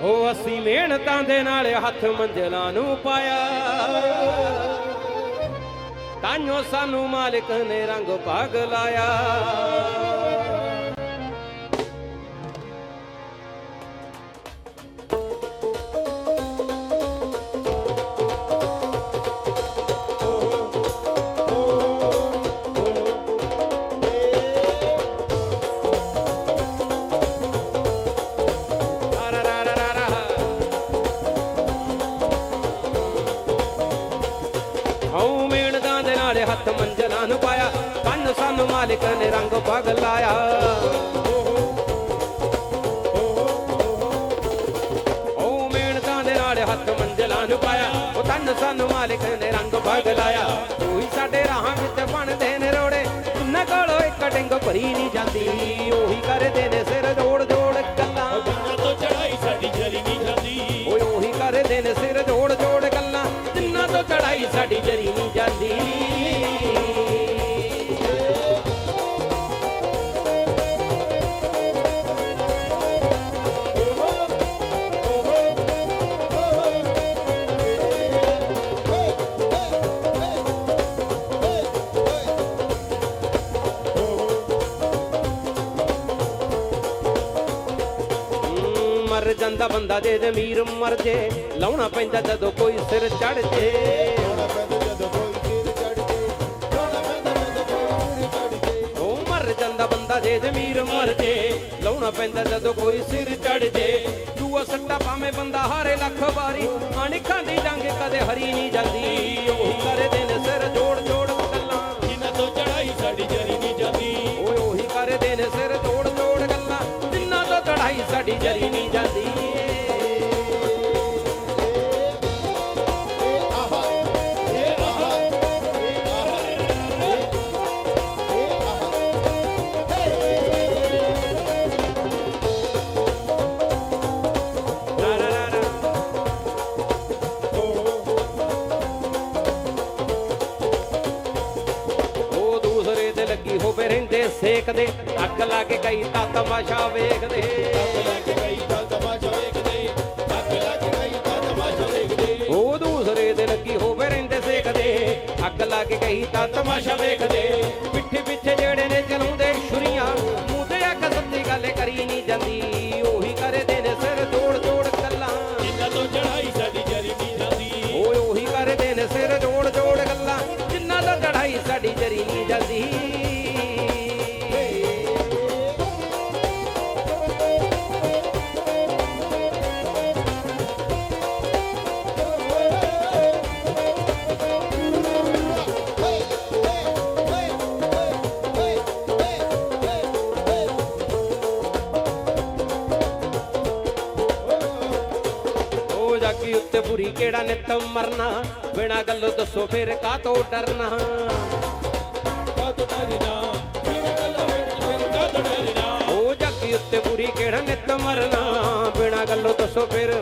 ਉਹ ਅਸੀਂ ਮਿਹਨਤਾਂ ਦੇ ਨਾਲ ਹੱਥ ਮੰਜ਼ਲਾਂ ਨੂੰ ਪਾਇਆ। ਤਾਈਓ ਸਾਨੂੰ ਮਾਲਕ ਨੇ ਰੰਗ ਭਾਗ ਲਾਇਆ। ਹਉ ਮਿਹਨਤਾਂ ਦੇ ਨਾਲ ਹੱਥ ਮੰਜ਼ਲਾਂ ਨੂੰ ਪਾਇਆ, ਕੰਨ ਸਾਨੂੰ ਮਾਲਕ ਨੇ ਰੰਗ ਪਗ ਲਾਇਆ। ਹਉ ਮਿਹਨਤਾਂ ਦੇ ਨਾਲ ਹੱਥ ਮੰਜ਼ਲਾਂ ਨੂੰ ਪਾਇਆ, ਉਹ ਤਨ ਸਾਨੂੰ ਮਾਲਕ ਨੇ ਰੰਗ ਪਗ ਲਾਇਆ। ਉਹੀ ਸਾਡੇ ਰਾਹਾਂ ਵਿੱਚ ਬਣਦੇ ਨੇ ਰੋੜੇ ਉਹਨਾਂ ਕੋਲੋਂ ਇੱਕ ਡਿੰਗ ਭਰੀ ਨਹੀਂ ਜਾਂਦੀ, ਉਹੀ ਕਰਦੇ ਨੇ ਮਰ ਜਾਂਦਾ ਬੰਦਾ ਜੇ ਜ਼ਮੀਰ ਮਰ ਜੇ। ਲਾਉਣਾ ਪੈਂਦਾ ਜਦੋਂ ਕੋਈ ਸਿਰ ਚੜ ਜੇ। ਮਰ ਜਾਂਦਾ ਬੰਦਾ ਜੇ ਜ਼ਮੀਰ ਮਰ ਜੇ। ਲਾਉਣਾ ਪੈਂਦਾ ਜਦੋਂ ਕੋਈ ਸਿਰ ਚੜ ਜੇ। ਦੂਆ ਸੱਟਾ ਭਾਵੇਂ ਬੰਦਾ ਹਾਰੇ ਲੱਖ ਵਾਰੀ। ਅਣਖਾਂ ਦੀ ਜੰਗ ਕਦੇ ਹਰੀ ਨਹੀਂ ਜਾਂਦੀ। ਉਹੀ ਕਰਦੇ ਨੇ ਸਿਰ ਜੋੜ ਜੋੜ ਗੱਲਾਂ। ਜਿੰਨਾ ਤੋਂ ਚੜਾਈ ਸਾਡੀ ਜਰੀ ਨਹੀਂ ਜਾਂਦੀ। ਓਏ ਉਹੀ ਕਰਦੇ ਨੇ ਸਿਰ ਜੋੜ ਜੋੜ ਗੱਲਾਂ। ਜਿੰਨਾ ਤੋਂ ਚੜਾਈ ਸਾਡੀ ਜਰੀ ਸੇਕਦੇ, ਅੱਗ ਲਾ ਕੇ ਕਈ ਤਾਂ ਤਮਾਸ਼ਾ ਵੇਖਦੇ। ਲੱਗ ਗਈ ਤਾਂ ਤਮਾਸ਼ਾ ਵੇਖਦੇ ਅੱਗ ਲੱਗ ਗਈ ਤਾਂ ਤਮਾਸ਼ਾ ਵੇਖਦੇ ਉਹ ਦੂਸਰੇ ਤੇ ਲੱਗੀ ਹੋਵੇ ਰਹਿੰਦੇ ਸੇਕਦੇ, ਅੱਗ ਲਾ ਕੇ ਕਈ ਤਾਂ ਤਮਾਸ਼ਾ ਵੇਖਦੇ। ਜਾਗੀ ਉੱਤੇ ਬੁਰੀ ਕਿਹੜਾ ਨਿੱਤ ਮਰਨਾ? ਬਿਨਾ ਗੱਲੋਂ ਦੱਸੋ ਫਿਰ ਕਾਤੋਂ ਡਰਨਾ? ਡਰਨਾ ਬਿਨਾਂ ਉਹ ਜਾਗੀ ਉੱਤੇ ਬੁਰੀ ਕਿਹੜਾ ਨਿੱਤ ਮਰਨਾ? ਬਿਨਾ ਗੱਲੋਂ ਦੱਸੋ ਫਿਰ।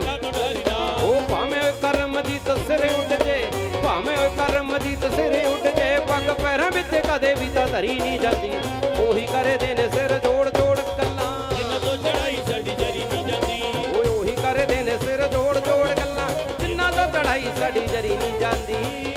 ਉਹ ਭਾਵੇਂ ਕਰਮ ਦੀ ਤਸਰੇ ਉੱਡ ਜੇ, ਭਾਵੇਂ ਕਰਮ ਦੀ ਤਸਰੇ ਉੱਡ ਜੇ, ਪੱਗ ਪੈਰਾਂ ਵਿੱਚ ਕਦੇ ਵੀ ਤਾਂ ਧਰੀ ਨਹੀਂ ਜਾਂਦੀ। ਉਹੀ ਕਰਦੇ ਦੇ ਸੜੀ ਜਰੀ ਨਹੀਂ ਜਾਂਦੀ।